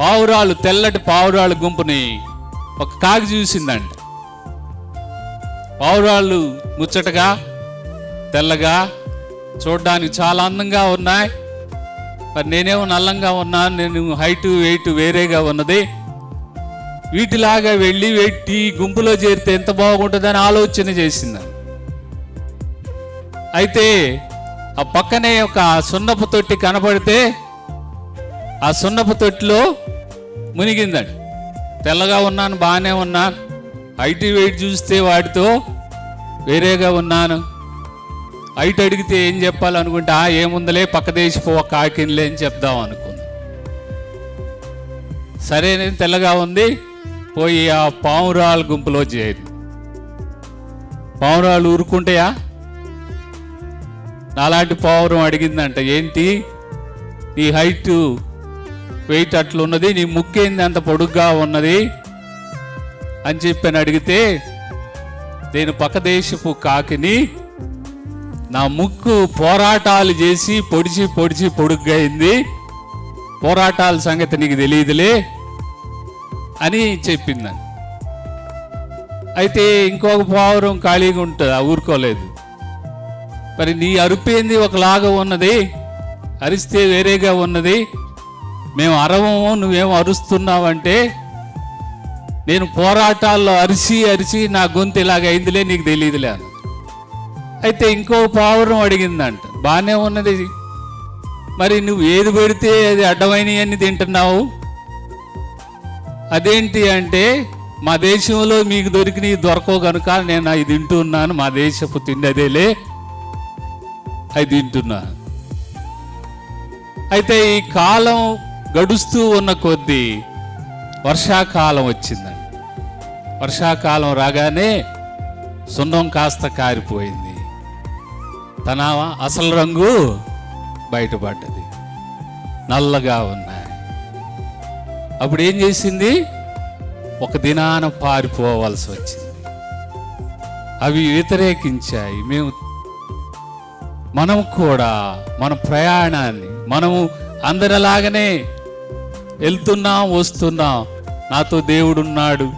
పావురాలు తెల్లటి పావురాలు గుంపుని ఒక కాకి చూసిందండి పావురాళ్ళు ముచ్చటగా తెల్లగా చూడడానికి చాలా అందంగా ఉన్నాయి. మరి నేనేమో నల్లంగా ఉన్నాను నేను హైట్ వెయిట్ వేరేగా ఉన్నది. వీటిలాగా వెళ్ళి వెట్టి గుంపులో చేరితే ఎంత బాగుంటుందని ఆలోచన చేసింది. అయితే ఆ పక్కనే ఒక సున్నపు తొట్టి కనపడితే ఆ సున్నపు తొట్టిలో మునిగిందండి. తెల్లగా ఉన్నాను బాగానే ఉన్నాను. హైట్ వెయిట్ చూస్తే వాటితో వేరేగా ఉన్నాను. హైట్ అడిగితే ఏం చెప్పాలనుకుంటే ఆ ఏముందలే పక్క దేశపు ఒక కాకిన్లే అని చెప్దాం అనుకుంది సరే నేను తెల్లగా ఉంది పోయి ఆ పావురాల గుంపులో చేరి. పావురాలు ఊరుకుంటాయా? నాలాంటి పావురం అడిగిందంట ఏంటి? నీ హైటు వెయిట్ అట్లున్నది నీ ముక్కేంది అంత పొడుగ్గా ఉన్నది? అని చెప్పని అడిగితే నేను పక్క దేశపు కాకిని నా ముక్కు పోరాటాలు చేసి పొడిచి పొడిచి పొడుగ్గా అయింది పోరాటాల సంగతి నీకు తెలియదులే అని చెప్పిందని అయితే ఇంకొక పావురం ఖాళీగా ఉంటుంది ఆ ఊరుకోలేదు. మరి నీ అరుపేంది ఒకలాగా ఉన్నది అరిస్తే వేరేగా ఉన్నది మేము అరవము నువ్వేం అరుస్తున్నావంటే నేను పోరాటాల్లో అరిసి అరిసి నా గొంతు ఇలాగ అయిందిలే నీకు తెలియదులే అని. అయితే ఇంకో పావురం అడిగిందంట బాగానే ఉన్నది. మరి నువ్వు ఏది పెడితే అది అడ్డమైనవన్నీ తింటున్నావు? అదేంటి అంటే మా దేశంలో మీకు దొరికినవి దొరకవు కనుక నేను అది తింటున్నాను మా దేశపు తిండి అదేలే తింటున్నాను. అయితే ఈ కాలం గడుస్తూ ఉన్న కొద్దీ వర్షాకాలం వచ్చిందండి. వర్షాకాలం రాగానే సున్నం కాస్త కారిపోయింది. తన అసలు రంగు బయటపడ్డది. నల్లగా ఉన్నాయి. అప్పుడు ఏం చేసింది? ఒక దినాన పారిపోవలసి వచ్చింది. అవి వ్యతిరేకించాయి. మేము మనం కూడా మన ప్రయాణాన్ని మనము అందరిలాగనే వెళ్తున్నాం వస్తున్నాం నాతో దేవుడు ఉన్నాడు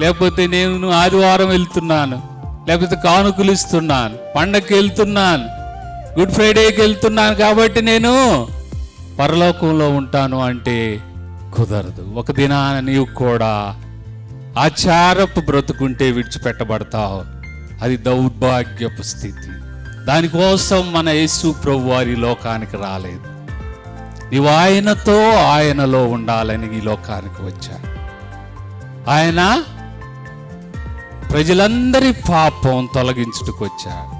లేకపోతే నేను ఆదివారం వెళ్తున్నాను లేకపోతే కానుకలు ఇస్తున్నాను పండగకి వెళ్తున్నాను గుడ్ ఫ్రైడేకి వెళ్తున్నాను కాబట్టి నేను పరలోకంలో ఉంటాను అంటే కుదరదు. ఒక దినాన నీవు కూడా ఆచారపు బ్రతుకుంటే విడిచిపెట్టబడతావు. అది దౌర్భాగ్యపు స్థితి. దానికోసం మన యేసు ప్రభు వారి లోకానికి రాలేదు. నీవు ఆయనతో ఆయనలో ఉండాలని ఈ లోకానికి వచ్చా ఆయన ప్రజలందరి పాపం తొలగించుటకు వచ్చాడు.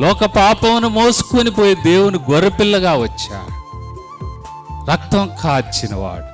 లోక పాపమును మోసుకొని పోయి దేవుని గొర్రెపిల్లగా వచ్చాడు. రక్తం కాచినవాడు.